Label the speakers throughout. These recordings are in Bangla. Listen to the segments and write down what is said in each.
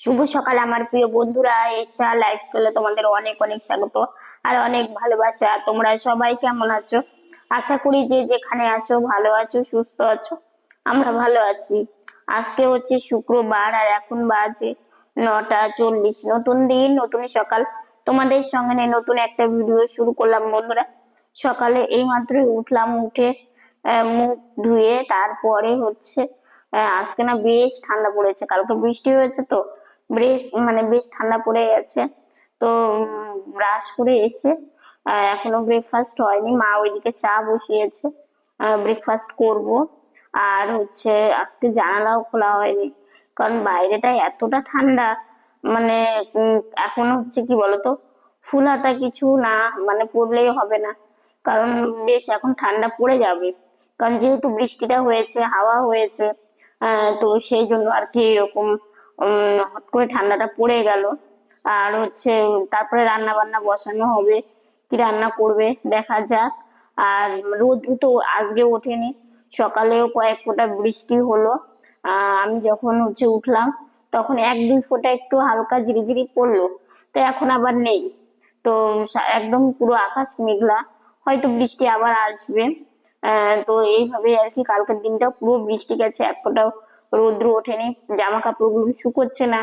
Speaker 1: শুভ সকাল, আমার প্রিয় বন্ধুরা। এসা লাইফ স্কুলে তোমাদের অনেক অনেক স্বাগত আর অনেক ভালোবাসা। তোমরা সবাই কেমন আছো? আশা করি যে যেখানে আছো, ভালো আছো, সুস্থ আছো, আমরা ভালো আছি। আজকে হচ্ছে শুক্রবার আর এখন বাজে নটা চল্লিশ। নতুন দিন, নতুন সকাল। তোমাদের সঙ্গে নতুন একটা ভিডিও শুরু করলাম বন্ধুরা। সকালে এই মাত্রই উঠলাম, উঠে মুখ ধুয়ে তারপরে হচ্ছে আজকে না বেশ ঠান্ডা পড়েছে। কালকে বৃষ্টি হয়েছে তো বেশ মানে বেশ ঠান্ডা পড়ে গেছে। তো ব্রাশ করে এসে এখনও ব্রেকফাস্ট হয়নি। মা ওইদিকে চা বসিয়েছে। ব্রেকফাস্ট করব। আর হচ্ছে, আজকে জানালাও খোলা হয়নি। কারণ বাইরেটা এতটা ঠান্ডা মানে এখন হচ্ছে কি বলতো ফুল হাতা কিছু না মানে পড়লেই হবে না। কারণ বেশ, এখন ঠান্ডা পড়ে যাবে। কারণ যেহেতু বৃষ্টিটা হয়েছে, হাওয়া হয়েছে তো সেই জন্য আর কি এরকম হট করে ঠান্ডাটা পড়ে গেল। আর হচ্ছে তারপরে রান্না বান্না বসানো হবে, কি রান্না করবে দেখা যাক। আর রোদ্রু তো আজকে ওঠেনি, সকালেও কয়েক ফোঁটা বৃষ্টি হলো। আমি যখন হচ্ছে উঠলাম, তখন এক দুই ফোঁটা একটু হালকা ঝিরিঝিরি পড়ল, তো এখন আবার নেই। তো একদম পুরো আকাশ মেঘলা, হয়তো বৃষ্টি আবার আসবে। তো এইভাবে আর কি কালকের দিনটা পুরো বৃষ্টি গেছে, এক ফোঁটাও রৌদ্র ওঠেনি জামা কাপড়গুলো শুকোচ্ছে না।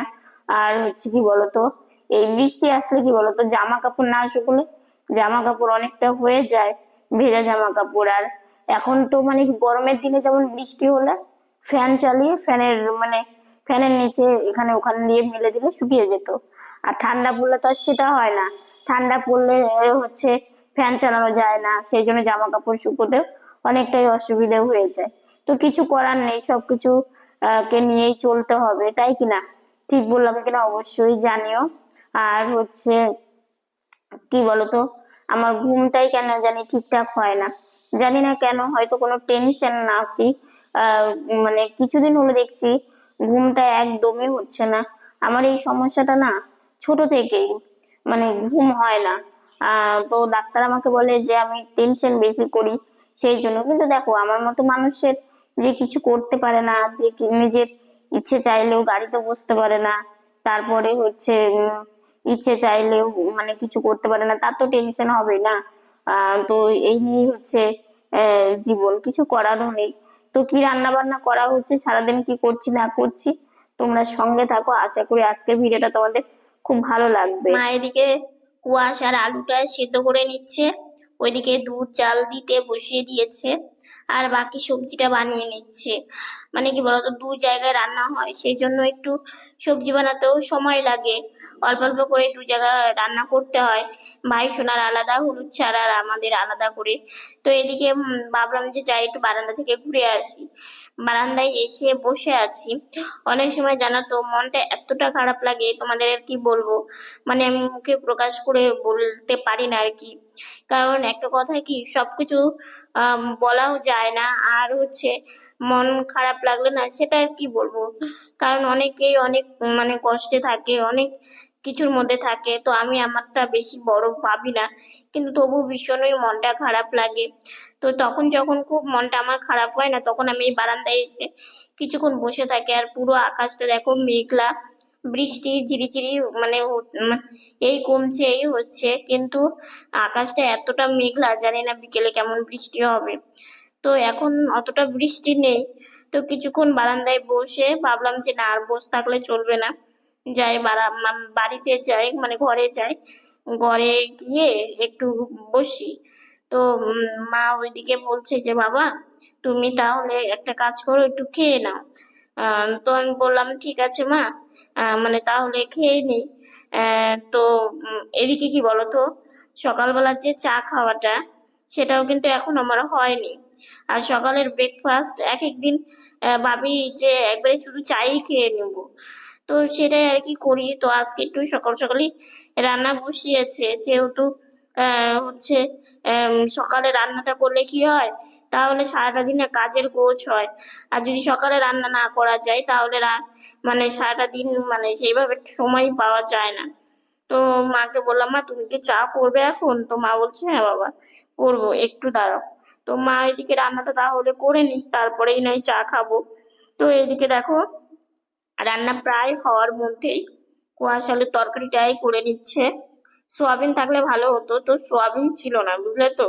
Speaker 1: আর হচ্ছে কি বলতো, এই বৃষ্টি আসলে কি বলতো জামা কাপড় না শুকোলে জামা কাপড় অনেকটা হয়ে যায়, ভেজা জামা কাপড় আর এখন তো মানে গরমের দিনে যেমন বৃষ্টি হলে ফ্যান চালিয়ে ফ্যানের মানে ফ্যানের নিচে এখানে ওখানে দিয়ে মেলে দিলে শুকিয়ে যেত। আর ঠান্ডা পড়লে তো সেটা হয় না। ঠান্ডা পড়লে হচ্ছে ফ্যান চালানো যায় না, সেই জন্য জামা কাপড় শুকোতে অনেকটাই অসুবিধা হয়ে যায়। তো কিছু করার নেই, সবকিছু কে নিয়েই চলতে হবে, তাই কিনা ঠিক বললাম কিনা অবশ্যই জানিও। আর হচ্ছে, কি বলতো? আমার ঘুমটাই কেন জানি ঠিকঠাক হয় না। জানি না কেন, হয়তো কোনো টেনশন না কি। মানে কিছুদিন হলো দেখছি ঘুমটা একদমই হচ্ছে না। আমার এই সমস্যাটা না ছোট থেকেই মানে ঘুম হয় না। তো ডাক্তার আমাকে বলে যে আমি টেনশন বেশি করি, সেই জন্য। কিন্তু দেখো, আমার মতো মানুষের যে কিছু করতে পারে না, যে নিজের ইচ্ছে চাইলেও গাড়িতে বসতে পারে না, তারপরে হচ্ছে ইচ্ছে চাইলেও মানে কিছু করতে পারে না তার তো টেনশন হবে না। তো এই নিয়ে হচ্ছে জীবন। কিছু করারও নেই। তো কি রান্না বান্না করা হচ্ছে? সারাদিন কি করছি, না করছি? তোমরা সঙ্গে থাকো। আশা করি আজকের ভিডিওটা তোমাদের খুব ভালো লাগবে। মা এদিকে কুয়াশার আলুটা সেদ্ধ করে নিচ্ছে। ওইদিকে দুধ, চাল দিতে বসিয়ে দিয়েছে। আর বাকি সবজিটা বানিয়ে নিচ্ছে। মানে কি বলতো? দু জায়গায় রান্না হয়, সেই জন্য একটু সবজি বানাতেও সময় লাগে। অল্প অল্প করে দু জায়গায় রান্না করতে হয়। ভাই সোনার আলাদা, হলুদ ছাড়া আর আমাদের আলাদা করে। তো এদিকে ভাবলাম যে যাই একটু বারান্দা থেকে ঘুরে আসি। বারান্দায় এসে বসে আছি। অনেক সময় জানো তো মনটা এতটা খারাপ লাগে, তোমাদের আর কি বলব? মানে আমি মুখে প্রকাশ করে বলতে পারি না আর কি। কারণ একটা কথা কি, সবকিছু বলাও যায় না। আর হচ্ছে মন খারাপ লাগলে না, সেটা আর কি বলব? কারণ অনেকেই অনেক মানে কষ্টে থাকে, অনেক কিছুর মধ্যে থাকে, তো আমি আমারটা বেশি বড় ভাবি না। কিন্তু তবু ভীষণই মনটা খারাপ লাগে। তো তখন যখন খুব মনটা আমার খারাপ হয় না, তখন আমি এই বারান্দায় এসে কিছুক্ষণ বসে থাকি আর পুরো আকাশটা দেখো মেঘলা, বৃষ্টি ঝিরিঝিরি মানে এই কমছে, এই হচ্ছে। কিন্তু আকাশটা এতটা মেঘলা, জানি না বিকেলে কেমন বৃষ্টি হবে। তো এখন অতটা বৃষ্টি নেই। তো কিছুক্ষণ বারান্দায় বসে ভাবলাম যে না, আর বসে থাকলে চলবে না। যাই বাড়িতে যাই মানে ঘরে যাই, ঘরে গিয়ে একটু বসি। তো মা ওইদিকে বলছে যে, বাবা, তুমি তাহলে একটা কাজ করো, একটু খেয়ে নাও। তো আমি বললাম, ঠিক আছে মা। মানে তাহলে খেয়ে নিই। তো এদিকে কি বলতো? সকালবেলার যে চা খাওয়াটা, সেটাও কিন্তু এখন আমার হয়নি। আর সকালের ব্রেকফাস্ট এক একদিন ভাবি যে একবারে শুধু চাই খেয়ে নেব। তো সেটাই আর কি করি। তো আজকে একটু সকাল সকালই রান্না বসিয়েছে। যেহেতু হচ্ছে সকালে রান্নাটা করলে কি হয়? তাহলে সারাটা দিনে কাজের গোছ হয়। আর যদি সকালে রান্না না করা যায়, তাহলে মানে সারাটা দিন মানে সেইভাবে সময় পাওয়া যায় না। তো মাকে বললাম, মা, তুমি কি চা করবে এখন? তো মা বলছে হ্যাঁ বাবা, করব। একটু দাঁড়াও। তো মা এদিকে রান্নাটা তাহলে করে নি তারপরেই নয় চা খাব। তো এদিকে দেখো রান্না প্রায় হওয়ার মধ্যেই কুয়াশ আলুর তরকারিটাই করে নিচ্ছে। সোয়াবিন থাকলে ভালো হতো, তো সোয়াবিন ছিল না, বুঝলে তো?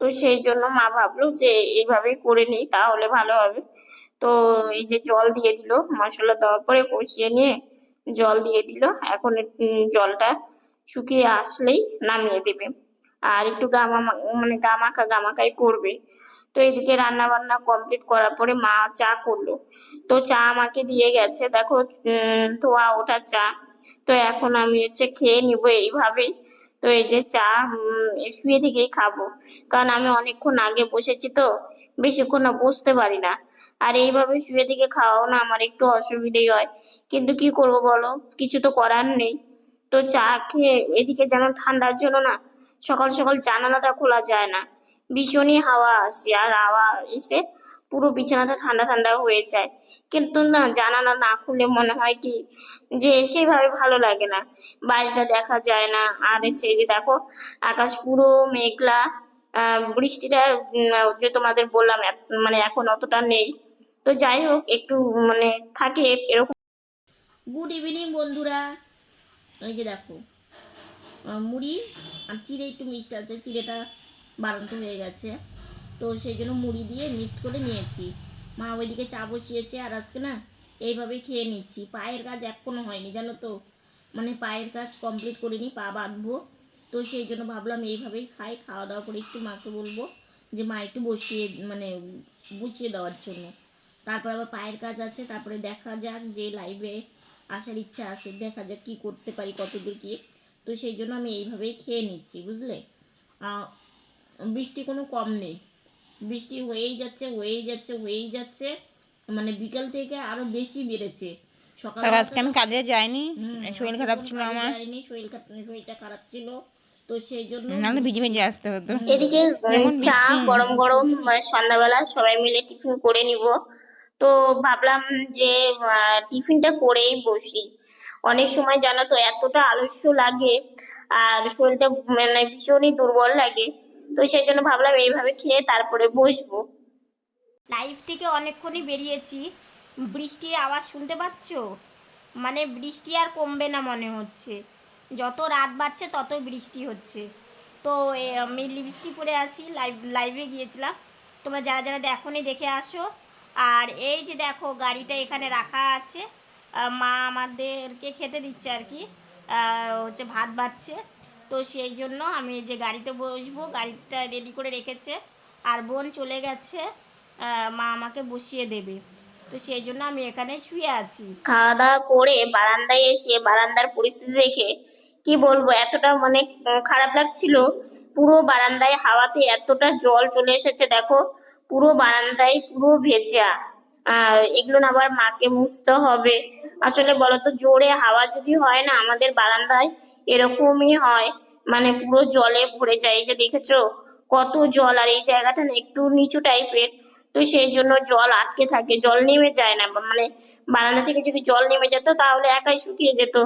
Speaker 1: তো সেই জন্য মা ভাবলো যে এইভাবেই করে নিই, তাহলে ভালো হবে। তো এই যে জল দিয়ে দিল, মশলা দেওয়ার পরে কষিয়ে নিয়ে জল দিয়ে দিল। এখন জলটা শুকিয়ে আসলেই নামিয়ে দেবে। আর একটু গামা মানে গামাখা, গামাখাই করবে। তো এদিকে রান্না বান্না কমপ্লিট করার পরে মা চা করল। তো চা আমাকে দিয়ে গেছে। দেখো ধোয়া ওঠা চা। তো এখন আমি হচ্ছে খেয়ে নিব এইভাবেই। তো এই যে চা শুয়ে থেকেই খাব। কারণ আমি অনেকক্ষণ আগে বসেছি তো, বেশিক্ষণ বসতে পারি না। আর এইভাবে শুয়ে থেকে খাওয়াও না আমার একটু অসুবিধেই হয়। কিন্তু কি করব বলো? কিছু তো করার নেই। তো চা খেয়ে এদিকে যেন ঠান্ডার জন্য না, সকাল সকাল জানালাটা খোলা যায় না। ভীষণই হাওয়া আসে, আর হাওয়া এসে পুরো বিছানাটা ঠান্ডা ঠান্ডা হয়ে যায়। কিন্তু না, জানালা না খুলে মনে হয় কি, যে সেইভাবে ভালো লাগে না। বাইরেটা দেখা যায় না। আর হচ্ছে যে দেখো, আকাশ পুরো মেঘলা। বৃষ্টিটা যে তোমাদের বললাম মানে এখন অতটা নেই। তো যাই হোক, একটু মানে থাকে এরকম।
Speaker 2: গুড ইভিনিং বন্ধুরা। এই যে দেখো মুড়ি আর চিড়ে, একটু মিষ্টি আছে। চিড়েটা বাড়ন্ত হয়ে গেছে। তো সেই জন্য মুড়ি দিয়ে মিক্সড করে নিয়েছি। মা ওইদিকে চা বসিয়েছে আর আজকে না এইভাবেই খেয়ে নিচ্ছি। পায়ের কাজ এখনও হয়নি, জানো তো? মানে পায়ের কাজ কমপ্লিট করিনি, পা বাঁধবো। তো সেই জন্য ভাবলাম এইভাবেই খাই খাওয়া দাওয়া করে একটু মাকে বলব যে, মা, একটু বসিয়ে মানে বুঝিয়ে দেওয়ার জন্য। তারপর আবার পায়ের কাজ আছে, তারপরে দেখা যাক যে লাইভে আসার ইচ্ছা আছে, দেখা যাক কি করতে পারি, কতদূর কি তো সেই জন্য আমি এইভাবেই খেয়ে নিচ্ছি, বুঝলে? বৃষ্টি কোনো কম নেই। বৃষ্টি হয়েই যাচ্ছে হয়েই যাচ্ছে হয়েই যাচ্ছে। মানে বিকাল থেকে আরও বেশি বেড়েছে। সকাল
Speaker 3: আজকে আমি কাজে যাইনি। শরীর খারাপ ছিল আমার।
Speaker 2: যায়নি শরীর খারাপ শরীরটা খারাপ ছিল। তো সেই জন্য
Speaker 3: নাহলে ভিজে ভিজে আসতে হতো।
Speaker 1: এদিকে চা গরম গরম মানে সন্ধ্যাবেলা সবাই মিলে টিফিন করে নিব। তো ভাবলাম যে আহ, টিফিনটা করেই বসি। অনেক সময় জানো তো এতটা আলস্য লাগে আর শরীরটা মানে ভীষণই দুর্বল লাগে। তো সেই জন্য ভাবলাম এইভাবে খেয়ে তারপরে বসবো। লাইভ থেকে অনেকক্ষণই বেরিয়েছি। বৃষ্টির আওয়াজ শুনতে পাচ্ছ? মানে বৃষ্টি আর কমবে না মনে হচ্ছে। যত রাত বাড়ছে ততই বৃষ্টি হচ্ছে। তো আমি লিপস্টিক পরে আছি লাইভ লাইভে গিয়েছিলাম। তোমরা যারা যারা দেখোনি দেখে আসো। আর এই যে দেখো, গাড়িটা এখানে রাখা আছে। মা আমাদেরকে খেতে দিচ্ছে আর কি। হচ্ছে ভাত বাড়ছে। তো সেই জন্য আমি যে গাড়িতে বসবো, গাড়িটা রেডি করে রেখেছে। আর বোন চলে গেছে মা আমাকে বসিয়ে দেবে। তো সেই জন্য আমি এখানে শুয়ে আছি। খাওয়া দাওয়া করে বারান্দায় এসে, বারান্দার পরিস্থিতি দেখে কি বলব, এতটা মানে খারাপ লাগছিল। পুরো বারান্দায় হাওয়াতে এতটা জল চলে এসেছে, দেখো। পুরো বারান্দায় পুরো ভেজা। এগুলো আবার মাকে মুছতে হবে। আসলে বলতো, জোরে হাওয়া যদি হয় না আমাদের বারান্দায় এরকমই হয়। মানে পুরো জলে ভরে যায়। যে দেখেছ, কত জল, আর এই জায়গাটা না একটু নিচু টাইপের। তো সেই জন্য জল আটকে থাকে, জল নেমে যায় না। মানে বারান্দা থেকে যদি জল নেমে যেত, তাহলে একাই শুকিয়ে যেত।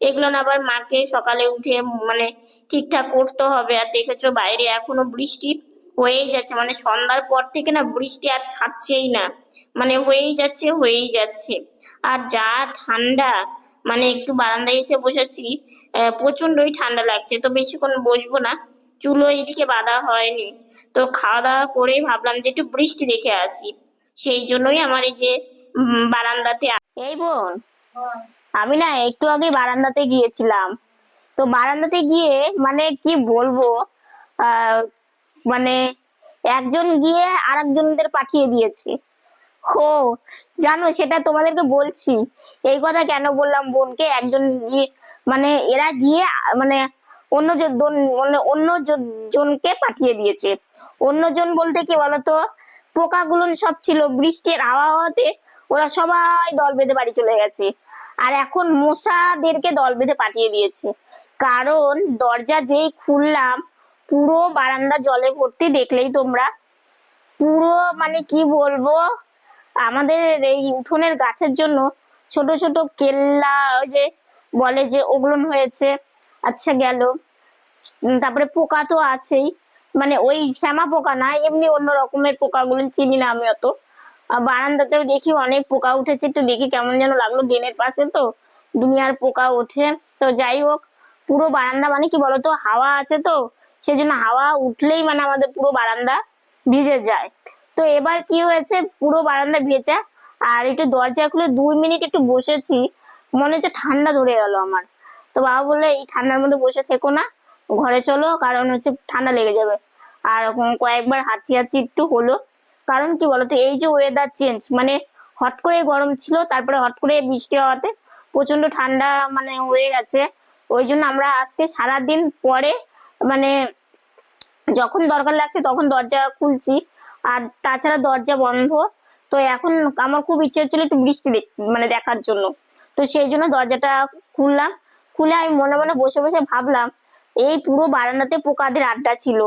Speaker 1: এগুলো না আবার মাকে সকালে উঠে মানে ঠিকঠাক করতে হবে। আর দেখেছ, বাইরে এখনও বৃষ্টি হয়েই যাচ্ছে। মানে সন্ধ্যার পর থেকে না বৃষ্টি আর ছাড়ছেই না। মানে হয়েই যাচ্ছে হয়েই যাচ্ছে। আর যা ঠান্ডা মানে একটু বারান্দায় এসে বসেছি আহ, প্রচন্ডই ঠান্ডা লাগছে। তো বেশিক্ষণ বসবো না। চুলো এদিকে বাঁধা হয়নি। তো খাওয়া দাওয়া করেই ভাবলাম যে একটু বৃষ্টি দেখে আসি। সেই জন্যই আমার এই যে বারান্দাতে এই বোন আমি না একটু আগে বারান্দাতে গিয়েছিলাম। তো বারান্দাতে গিয়ে মানে কি বলব মানে একজন গিয়ে আরেকজনদের পাঠিয়ে দিয়েছে। ও জানো সেটা তোমাদেরকে বলছি। এই কথা কেন বললাম বোনকে? একজন গিয়ে মানে এরা গিয়ে মানে অন্য মানে অন্য জনকে পাঠিয়ে দিয়েছে। অন্যজন বলতে কি বলতো? পোকাগুলো সব ছিল, বৃষ্টির আবহাওয়াতে ওরা সবাই দল বেঁধে বাড়ি চলে গেছে। আর এখন মশাদেরকে দল বেঁধে পাঠিয়ে দিয়েছে। কারণ দরজা যেই খুললাম, পুরো বারান্দা জলে ভর্তি দেখলেই তোমরা। পুরো মানে কি বলব? আমাদের এই উঠোনের গাছের জন্য ছোট ছোট কেল্লা, ওই যে বলে যে ওগুলো হয়েছে আচ্ছা গেল। তারপরে পোকা তো আছেই। মানে ওই শ্যামা পোকা না, এমনি অন্য রকমের পোকাগুলো চিনি না আমি অত। বারান্দাতেও দেখি অনেক পোকা উঠেছে, একটু দেখি কেমন যেন লাগল ড্রেনের পাশে তো। দুনিয়ার পোকা ওঠে। তো যাই হোক, পুরো বারান্দা মানে কি বলতো, হাওয়া আছে তো, সেজন্য হাওয়া উঠলেই মানে আমাদের পুরো বারান্দা ভিজে যায়। তো এবার কি হয়েছে, পুরো বারান্দা ভেজা আর একটু দরজা খুলে দুই মিনিট একটু বসেছি। মনে হচ্ছে ঠান্ডা ধরে গেল আমার। তো বাবা বলল, এই ঠান্ডার মধ্যে বসে থেকো না, ঘরে চলো, কারণ হচ্ছে ঠান্ডা লেগে যাবে। আর কয়েকবার হাঁচি হাঁচি একটু হলো। কারণ কি বলতো, এই যে ওয়েদার চেঞ্জ মানে হট করে গরম ছিল, তারপরে হট করে বৃষ্টি হওয়াতে প্রচণ্ড ঠান্ডা মানে হয়ে গেছে। ওই জন্য আমরা আজকে সারাদিন পরে মানে যখন দরকার লাগছে তখন দরজা খুলছি। আর তাছাড়া দরজা বন্ধ। তো এখন আমার খুব ইচ্ছে হচ্ছিল একটু বৃষ্টি মানে দেখার জন্য। তো সেই জন্য দরজাটা খুললাম। খুলে আমি মনে মনে বসে বসে ভাবলাম, এই পুরো বারান্দাতে পোকাদের আড্ডা ছিল।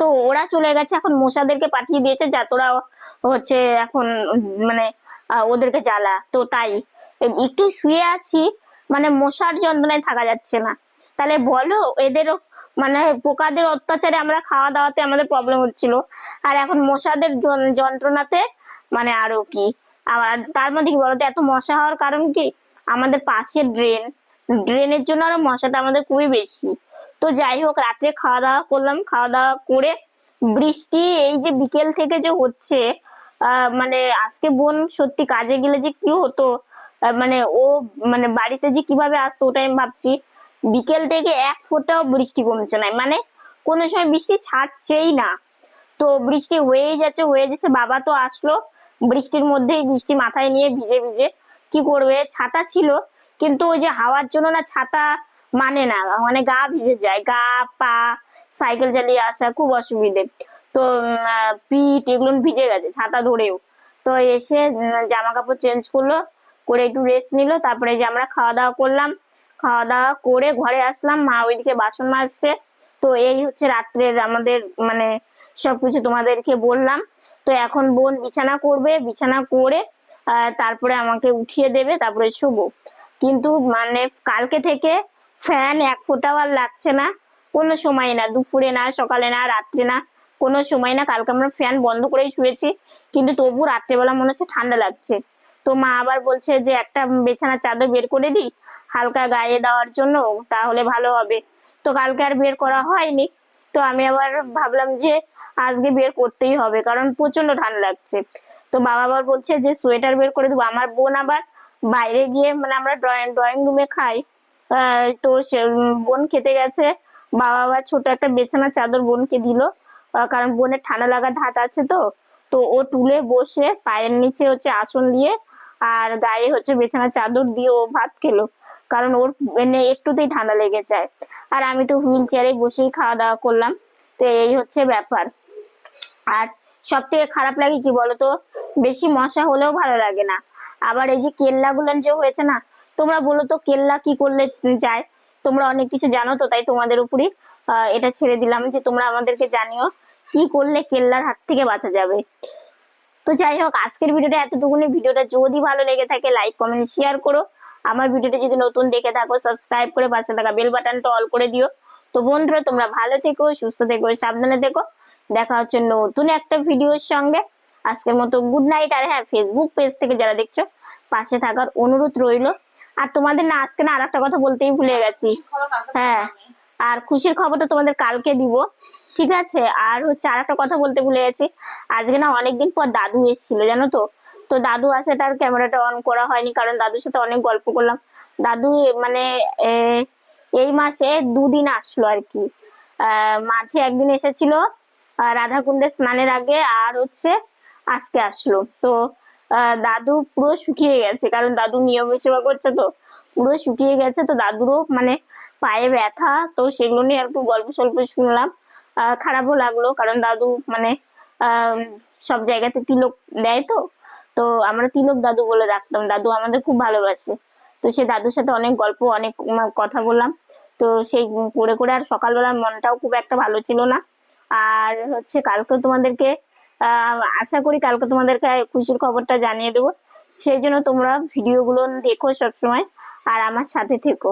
Speaker 1: তো ওরা চলে গেছে, এখন মশাদেরকে পাঠিয়ে দিয়েছে যা তোরা হচ্ছে এখন মানে ওদেরকে জ্বালা। তো তাই, একটু শুয়ে আছি মানে মশার যন্ত্রণায় থাকা যাচ্ছে না। তাহলে বলো, এদেরও মানে পোকাদের অত্যাচারে আমরা খাওয়া দাওয়াতে আমাদের প্রবলেম হচ্ছিল। আর এখন মশাদের যন্ত্রণাতে মানে আরও কি? আবার তার মধ্যে কি বলতো, এত মশা হওয়ার কারণ কি? আমাদের পাশে ড্রেন ড্রেনের জন্য আরও মশাটা আমাদের খুবই বেশি। তো যাই হোক, রাত্রে খাওয়া দাওয়া করলাম। খাওয়া দাওয়া করে বৃষ্টি এই যে বিকেল থেকে যে হচ্ছে মানে আজকে বোন সত্যি কাজে গেলে যে কি হতো মানে ও মানে বাড়িতে যে কীভাবে আসতো ওটাই আমি ভাবছি। বিকেল থেকে এক ফোঁটাও বৃষ্টি কমছে না। মানে কোনো সময় বৃষ্টি ছাড়ছেই না। তো বৃষ্টি হয়েই যাচ্ছে, হয়ে যাচ্ছে। বাবা তো আসলো, বৃষ্টির মধ্যেই বৃষ্টি মাথায় নিয়ে ভিজে ভিজে কি করবে? ছাতা ছিল, কিন্তু ওই যে হাওয়ার জন্য না ছাতা মানে না মানে গা ভিজে যায়। গা, পা, সাইকেল চালিয়ে আসা খুব অসুবিধে। তো পিঠ এগুলো ভিজে গেছে, ছাতা ধরেও। তো এসে জামা কাপড় চেঞ্জ করল, করে একটু রেস্ট নিল, তারপরে যে আমরা খাওয়া দাওয়া করলাম। খাওয়া দাওয়া করে ঘরে আসলাম, মা ওইদিকে বাসন মাজছে। তো এই হচ্ছে রাত্রের আমাদের মানে সবকিছু তোমাদেরকে বললাম। তো এখন বোন বিছানা করবে, বিছানা করে তারপরে আমাকে উঠিয়ে দেবে, তারপরে শুবো। কিন্তু মানে কালকে থেকে ফ্যান এক ফোঁটাও আর লাগছে না। কোনো সময় না, দুপুরে না, সকালে না, রাত্রে না, কোনো সময় না। কালকে আমরা ফ্যান বন্ধ করেই শুয়েছি, কিন্তু তবু রাত্রেবেলা মনে হচ্ছে ঠান্ডা লাগছে। তো মা আবার বলছে যে, একটা বিছানার চাদর বের করে দিই, হালকা গায়ে দেওয়ার জন্য, তাহলে ভালো হবে। তো কালকে আর বের করা হয়নি। তো আমি আবার ভাবলাম যে, আজকে বের করতেই হবে, কারণ প্রচণ্ড ঠান্ডা লাগছে। তো বাবা আবার বলছে যে সোয়েটার বের করে দেবো। আমার বোন আবার বাইরে গিয়ে মানে আমরা ড্রয়িং ড্রয়িং রুমে খাই। তো সে বোন খেতে গেছে। বাবা আবার ছোট একটা বিছানার চাদর বোনকে দিল। কারণ বোনের ঠান্ডা লাগার ধাত আছে তো। তো ও টুলে বসে পায়ের নিচে হচ্ছে আসন দিয়ে আর গায়ে হচ্ছে বিছানার চাদর দিয়ে ও ভাত খেলো। কারণ ওর মানে একটুতেই ঠান্ডা লেগে যায়। আর আমি তো হুইল চেয়ারে বসেই খাওয়া দাওয়া করলাম। তো এই হচ্ছে ব্যাপার। আর সব থেকে খারাপ লাগে কি বলতো? বেশি মশা হলেও ভালো লাগে না। আবার এই যে কেল্লা গুলান যে হয়েছে না, তোমরা বলো তো কেল্লা কি করলে যায়? তোমরা অনেক কিছু জানো তো, তাই তোমাদের উপরই এটা ছেড়ে দিলাম যে তোমরা আমাদেরকে জানিও কি করলে কেল্লার হাত থেকে বাঁচা যাবে। তো যাই হোক, আজকের ভিডিওটা এতটুকুনি। ভিডিওটা যদি ভালো লেগে থাকে লাইক কমেন্ট শেয়ার করো। আমার ভিডিওটা যদি নতুন দেখে থাকো সাবস্ক্রাইব করে পাশে থাকা বেল বাটনটা অল করে দিও। তো বন্ধুরা, তোমরা ভালো থেকো, সুস্থ থেকো, সাবধানে থেকো। দেখা হচ্ছে নতুন একটা ভিডিওর সঙ্গে। আজকের মতো গুড নাইট আর হ্যাঁ ফেসবুক পেজ থেকে যারা দেখছ পাশে থাকার অনুরোধ রইল। আর তোমাদের না আজকে না আর একটা কথা বলতেই ভুলে গেছি। হ্যাঁ আর খুশির খবরটা তোমাদের কালকে দিব ঠিক আছে? আর হচ্ছে আর একটা কথা বলতে ভুলে গেছি। আজকে না অনেকদিন পর দাদু এসেছিল জানো তো? তো দাদু আসে তার ক্যামেরাটা অন করা হয়নি কারণ দাদুর সাথে অনেক গল্প করলাম। দাদু মানে এই মাসে দুদিন আসলো আর কি। আহ, মাঝে একদিন এসেছিল আহ, রাধাকুণ্ডের স্নানের আগে আর হচ্ছে আজকে আসলো। তো দাদু পুরো শুকিয়ে গেছে কারণ দাদু নিয়ম সেবা করছে তো। পুরো শুকিয়ে গেছে তো দাদুরও মানে পায়ে ব্যথা তো সেগুলো নিয়ে একটু গল্প সল্প শুনলাম। খারাপও লাগল কারণ দাদু মানে সব জায়গাতে তিলক দেয় তো। তো আমরা তিলক দাদু বলে রাখতাম দাদু আমাদের খুব ভালোবাসে। তো সে দাদুর সাথে অনেক গল্প অনেক কথা বললাম। তো সেই করে করে আর সকালবেলা মনটাও খুব একটা ভালো ছিল না। আর হচ্ছে কালকে তোমাদেরকে আশা করি কালকে তোমাদেরকে খুশির খবরটা জানিয়ে দেবো। সেই জন্য তোমরা ভিডিওগুলো দেখো সবসময়, আর আমার সাথে থেকো।